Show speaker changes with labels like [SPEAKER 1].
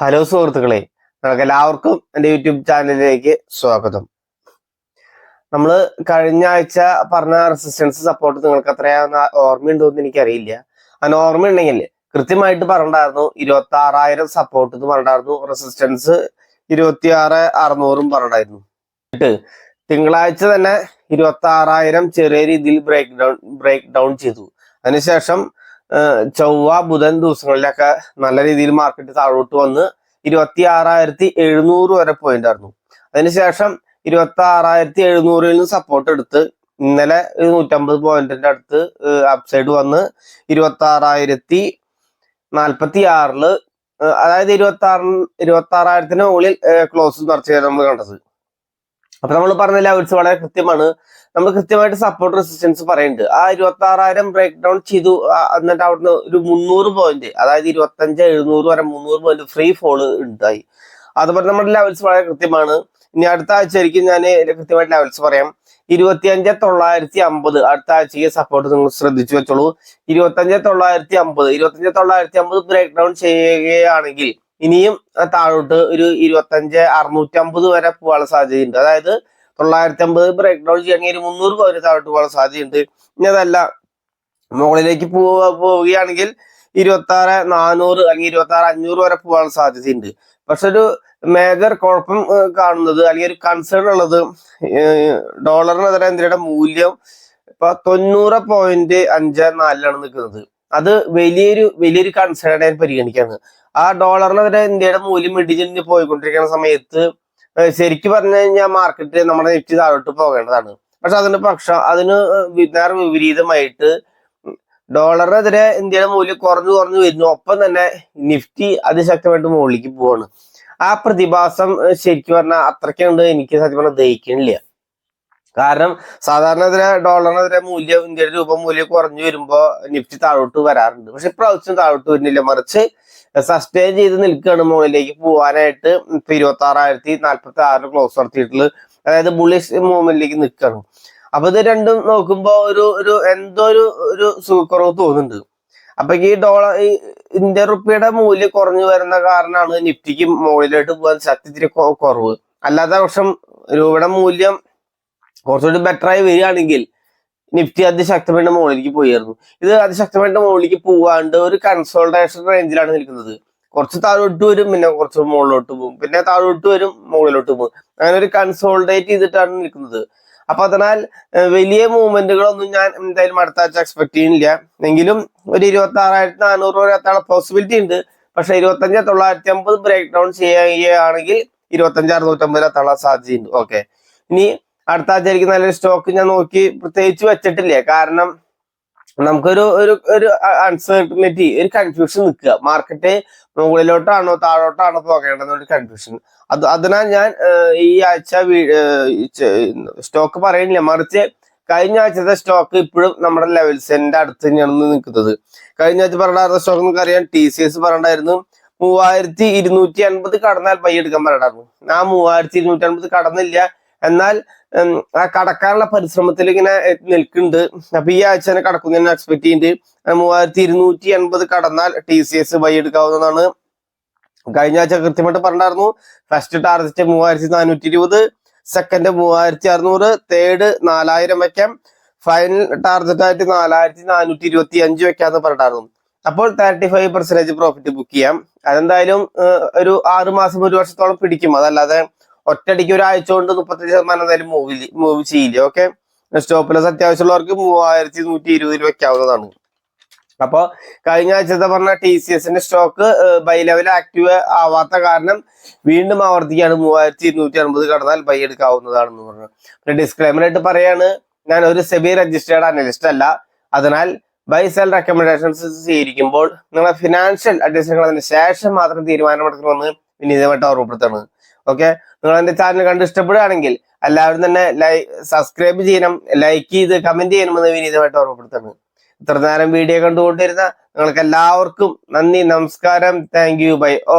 [SPEAKER 1] Hello സുഹൃത്തുക്കളെ നിങ്ങൾക്ക് എല്ലാവർക്കും എന്റെ യൂട്യൂബ് ചാനലിലേക്ക് സ്വാഗതം. നമ്മൾ കഴിഞ്ഞ ആഴ്ച പറഞ്ഞ റെസിസ്റ്റൻസ് സപ്പോർട്ട് നിങ്ങൾക്ക് അത്രയാ ഓർമ്മയുണ്ടോ എന്ന് എനിക്കറിയില്ല. അങ്ങനെ ഓർമ്മയുണ്ടെങ്കിൽ കൃത്യമായിട്ട് പറഞ്ഞിട്ടുണ്ടായിരുന്നു ഇരുപത്തി ആറായിരം സപ്പോർട്ട് എന്ന് പറഞ്ഞിട്ടുണ്ടായിരുന്നു റെസിസ്റ്റൻസ് ഇരുപത്തി ആറ് അറുന്നൂറും പറഞ്ഞിട്ടുണ്ടായിരുന്നു. എന്നിട്ട് തിങ്കളാഴ്ച തന്നെ ഇരുപത്തി ആറായിരം ചെറിയ രീതിയിൽ ബ്രേക്ക് ഡൗൺ ബ്രേക്ക് ഡൗൺ ചെയ്തു. അതിനുശേഷം ചൊവ്വ ബുധൻ ദിവസങ്ങളിലൊക്കെ നല്ല രീതിയിൽ മാർക്കറ്റ് താഴോട്ട് വന്ന് ഇരുപത്തി ആറായിരത്തി എഴുന്നൂറ് വരെ പോയിന്റ് ആയിരുന്നു. അതിനുശേഷം ഇരുപത്തി ആറായിരത്തി എഴുന്നൂറിൽ നിന്ന് സപ്പോർട്ട് എടുത്ത് ഇന്നലെ നൂറ്റമ്പത് പോയിന്റിന്റെ അടുത്ത് അപ്സൈഡ് വന്ന് ഇരുപത്തി ആറായിരത്തി നാൽപ്പത്തി ആറിൽ അതായത് ഇരുപത്തി ആറ് ഇരുപത്തി ആറായിരത്തിന് മുകളിൽ ക്ലോസ് നടത്തിയാണ് നമ്മൾ കണ്ടത്. അപ്പൊ നമ്മൾ പറഞ്ഞ ലെവൽസ് വളരെ കൃത്യമാണ്. നമ്മൾ കൃത്യമായിട്ട് സപ്പോർട്ട് റെസിസ്റ്റൻസ് പറയുന്നുണ്ട് ആ ഇരുപത്തി ആറായിരം ബ്രേക്ക് ഡൗൺ ചെയ്തു എന്നിട്ട് അവിടുന്ന് ഒരു മുന്നൂറ് പോയിന്റ് അതായത് ഇരുപത്തി അഞ്ച് എഴുന്നൂറ് വരെ മുന്നൂറ് പോയിന്റ് ഫ്രീ ഫോൾ ഉണ്ടായി അതുപോലെ നമ്മുടെ ലെവൽസ് വളരെ കൃത്യമാണ്. ഇനി അടുത്ത ആഴ്ച ആയിരിക്കും ഞാൻ കൃത്യമായിട്ട് ലെവൽസ് പറയാം. ഇരുപത്തിയഞ്ച് തൊള്ളായിരത്തി അമ്പത്. അടുത്ത ആഴ്ചയ്ക്ക് സപ്പോർട്ട് നിങ്ങൾ ശ്രദ്ധിച്ചു വെച്ചോളൂ. ഇരുപത്തഞ്ച് തൊള്ളായിരത്തി അമ്പത്. ഇരുപത്തഞ്ച് തൊള്ളായിരത്തി അമ്പത് ബ്രേക്ക് ഡൗൺ ചെയ്യുകയാണെങ്കിൽ ഇനിയും താഴോട്ട് ഒരു ഇരുപത്തഞ്ച് അറുന്നൂറ്റമ്പത് വരെ പോകാനുള്ള സാധ്യതയുണ്ട്. അതായത് തൊള്ളായിരത്തി അമ്പത് ബ്രേക്ക് ഡൗൺ ചെയ്യണമെങ്കിൽ ഒരു മുന്നൂറ് പവന് താഴോട്ട് പോകാനുള്ള സാധ്യതയുണ്ട്. ഇനി അതല്ല മുകളിലേക്ക് പോവുക പോവുകയാണെങ്കിൽ ഇരുപത്തി ആറ് നാനൂറ് അല്ലെങ്കിൽ ഇരുപത്തി ആറ് അഞ്ഞൂറ് വരെ പോകാനുള്ള സാധ്യതയുണ്ട്. പക്ഷെ ഒരു മേജർ കുഴപ്പം കാണുന്നത് അല്ലെങ്കിൽ ഒരു കൺസേൺ ഉള്ളത് ഡോളറിനെതിരെ ഇന്ത്യയുടെ മൂല്യം ഇപ്പൊ തൊണ്ണൂറ് പോയിന്റ് അഞ്ച് നാലിലാണ് നിൽക്കുന്നത്. അത് വലിയൊരു വലിയൊരു കൺസേൺ ഞാൻ പരിഗണിക്കാണ് ആ ഡോളറിന് ഡോളറിനെതിരെ ഇന്ത്യയുടെ മൂല്യം ഇടിഞ്ഞ് പോയിക്കൊണ്ടിരിക്കുന്ന സമയത്ത് ശരിക്ക് പറഞ്ഞു കഴിഞ്ഞാൽ മാർക്കറ്റ് നമ്മുടെ നിഫ്റ്റി താഴോട്ട് പോകേണ്ടതാണ്. പക്ഷെ അതിന് പക്ഷം അതിന് നേരെ വിപരീതമായിട്ട് ഡോളറിനെതിരെ ഇന്ത്യയുടെ മൂല്യം കുറഞ്ഞു കുറഞ്ഞു വരുന്നു. ഒപ്പം തന്നെ നിഫ്റ്റി അതിശക്തമായിട്ട് മുകളിലേക്ക് പോവാണ്. ആ പ്രതിഭാസം ശരിക്കും പറഞ്ഞാൽ അത്രയ്ക്കുണ്ട് എനിക്ക് സത്യം പറഞ്ഞാൽ ദഹിക്കണില്ല. കാരണം സാധാരണ ഡോളറിനെതിരെ മൂല്യം ഇന്ത്യയുടെ രൂപ മൂല്യം കുറഞ്ഞു വരുമ്പോ നിഫ്റ്റി താഴോട്ട് വരാറുണ്ട്. പക്ഷെ ഇപ്രാവശ്യം താഴോട്ട് വരുന്നില്ല. മറിച്ച് സസ്റ്റെയിൻ ചെയ്ത് നിൽക്കുകയാണ് മുകളിലേക്ക് പോകാനായിട്ട് ഇപ്പൊ ഇരുപത്തി ആറായിരത്തി നാല്പത്തി ആറിന് ക്ലോസ് നടത്തിയിട്ടുള്ളത് അതായത് ബുള്ളിഷ് മൂവ്മെന്റിലേക്ക് നിൽക്കുകയാണ്. അപ്പൊ ഇത് രണ്ടും നോക്കുമ്പോ ഒരു ഒരു എന്തോ ഒരു ഒരു സുഖക്കുറവ് തോന്നുന്നുണ്ട്. അപ്പൊ ഈ ഡോളർ ഈ ഇന്ത്യൻ റുപ്പിയുടെ മൂല്യം കുറഞ്ഞു വരുന്ന കാരണമാണ് നിഫ്റ്റിക്ക് മുകളിലോട്ട് പോകാൻ ശക്തി കുറവ്. അല്ലാത്ത പക്ഷം രൂപയുടെ മൂല്യം കുറച്ചുകൂടി ബെറ്റർ ആയി വരികയാണെങ്കിൽ നിഫ്റ്റി അതിശക്തമായിട്ട് മുകളിലേക്ക് പോയിരുന്നു ഇത് അതിശക്തമായിട്ട് മുകളിലേക്ക് പോവാണ്ട് ഒരു കൺസോൾട്ടേഷൻ റേഞ്ചിലാണ് നിൽക്കുന്നത്. കുറച്ച് താഴോട്ട് വരും പിന്നെ കുറച്ച് മുകളിലോട്ട് പോകും പിന്നെ താഴോട്ട് വരും മുകളിലോട്ട് പോകും അങ്ങനെ ഒരു കൺസോൾട്ടേറ്റ് ചെയ്തിട്ടാണ് നിൽക്കുന്നത്. അപ്പൊ അതിനാൽ വലിയ മൂവ്മെന്റുകളൊന്നും ഞാൻ എന്തായാലും അടുത്ത ആഴ്ച എക്സ്പെക്ട് ചെയ്യുന്നില്ല. എങ്കിലും ഒരു ഇരുപത്തി ആറായിരത്തി നാനൂറ് രൂപ എത്താനുള്ള പോസിബിലിറ്റി ഉണ്ട്. പക്ഷെ ഇരുപത്തഞ്ച് തൊള്ളായിരത്തി അമ്പത് ബ്രേക്ക് ഡൗൺ ചെയ്യുകയാണെങ്കിൽ ഇരുപത്തഞ്ച് അറുന്നൂറ്റമ്പത് എത്താനുള്ള സാധ്യതയുണ്ട്. ഓക്കെ ഇനി അടുത്ത ആഴ്ച നല്ലൊരു സ്റ്റോക്ക് ഞാൻ നോക്കി പ്രത്യേകിച്ച് വെച്ചിട്ടില്ല. കാരണം നമുക്കൊരു ഒരു ഒരു അൺസർട്ടനിറ്റി ഒരു കൺഫ്യൂഷൻ നിൽക്കുക. മാർക്കറ്റ് മുകളിലോട്ടാണോ താഴോട്ടാണോ പോകേണ്ടതെന്നൊരു കൺഫ്യൂഷൻ അത് അതിനാൽ ഞാൻ ഈ ആഴ്ച സ്റ്റോക്ക് പറയുന്നില്ല. മറിച്ച് കഴിഞ്ഞ ആഴ്ചത്തെ സ്റ്റോക്ക് ഇപ്പോഴും നമ്മുടെ ലെവൽസിന്റെ അടുത്ത് തന്നെയാണ് നിൽക്കുന്നത്. കഴിഞ്ഞ ആഴ്ച പറഞ്ഞ സ്റ്റോക്ക് നമുക്ക് അറിയാം. ടി സി എസ് പറയണ്ടായിരുന്നു മൂവായിരത്തി ഇരുന്നൂറ്റി അൻപത് കടന്നാൽ പൈ എടുക്കാൻ പറഞ്ഞിട്ടായിരുന്നു ആ മൂവായിരത്തി ഇരുന്നൂറ്റി അൻപത് കടന്നില്ല. എന്നാൽ ആ കടക്കാനുള്ള പരിശ്രമത്തിൽ ഇങ്ങനെ നിൽക്കുന്നുണ്ട്. അപ്പൊ ഈ ആഴ്ച തന്നെ കടക്കുന്നതിന് എക്സ്പെക്ട് ചെയ്യുന്നുണ്ട്. മൂവായിരത്തി ഇരുന്നൂറ്റി എൺപത് കടന്നാൽ ടി സി എസ് ബൈ എടുക്കാവുന്നതാണ്. കഴിഞ്ഞ ആഴ്ച കൃത്യമായിട്ട് പറഞ്ഞിട്ടുണ്ടായിരുന്നു. ഫസ്റ്റ് ടാർഗറ്റ് മൂവായിരത്തി നാനൂറ്റി ഇരുപത് സെക്കൻഡ് മൂവായിരത്തി അറുന്നൂറ് തേർഡ് നാലായിരം വെക്കാം. ഫൈനൽ ടാർഗറ്റ് ആയിട്ട് നാലായിരത്തി നാനൂറ്റി ഇരുപത്തി അഞ്ച് വെക്കാന്ന് പറഞ്ഞിട്ടായിരുന്നു അപ്പോൾ thirty five percentage profit book ചെയ്യാം. അതെന്തായാലും ഒരു ആറ് മാസം ഒരു വർഷത്തോളം പിടിക്കും. അതല്ലാതെ ഒറ്റയടിക്ക് ഒരാഴ്ച കൊണ്ട് മുപ്പത്തഞ്ച് ശതമാനം എന്തായാലും മൂവ് മൂവ് ചെയ്യില്ല ഓക്കെ സ്റ്റോപ്പ് ലോസ് അത്യാവശ്യമുള്ളവർക്ക് മൂവായിരത്തി നൂറ്റി ഇരുപതിൽ വെക്കാവുന്നതാണ്. അപ്പൊ കഴിഞ്ഞ ആഴ്ചത്തെ പറഞ്ഞ ടി സി എസിന്റെ സ്റ്റോക്ക് ബൈ ലെവൽ ആക്റ്റീവ് ആവാത്ത കാരണം വീണ്ടും ആവർത്തിക്കുകയാണ്. മൂവായിരത്തി ഇരുന്നൂറ്റി അൻപത് കടന്നാൽ ബൈ എടുക്കാവുന്നതാണെന്ന് പറഞ്ഞു. പിന്നെ ഡിസ്ക്ലൈമർ ആയിട്ട് പറയാണ്. ഞാൻ ഒരു സെബി രജിസ്റ്റേർഡ് അനലിസ്റ്റ് അല്ല. അതിനാൽ ബൈ സെൽ റെക്കമെൻഡേഷൻസ് സ്വീകരിക്കുമ്പോൾ നിങ്ങളെ ഫിനാൻഷ്യൽ അഡ്വൈസറുകൾ അതിന് ശേഷം മാത്രം തീരുമാനമെടുക്കണമെന്ന് വിനീതമായിട്ട് ഓർമ്മപ്പെടുത്താണ് ഓക്കെ? നിങ്ങൾ എന്റെ ചാനൽ കണ്ട് ഇഷ്ടപ്പെടുകയാണെങ്കിൽ എല്ലാവരും തന്നെ ലൈ സബ്സ്ക്രൈബ് ചെയ്യണം ലൈക്ക് ചെയ്ത് കമന്റ് ചെയ്യണമെന്ന് വിനീതമായിട്ട് ഓർമ്മപ്പെടുത്താണ് ഇത്ര നേരം വീഡിയോ കണ്ടുകൊണ്ടിരുന്ന നിങ്ങൾക്ക് എല്ലാവർക്കും നന്ദി നമസ്കാരം. Thank you bye oh.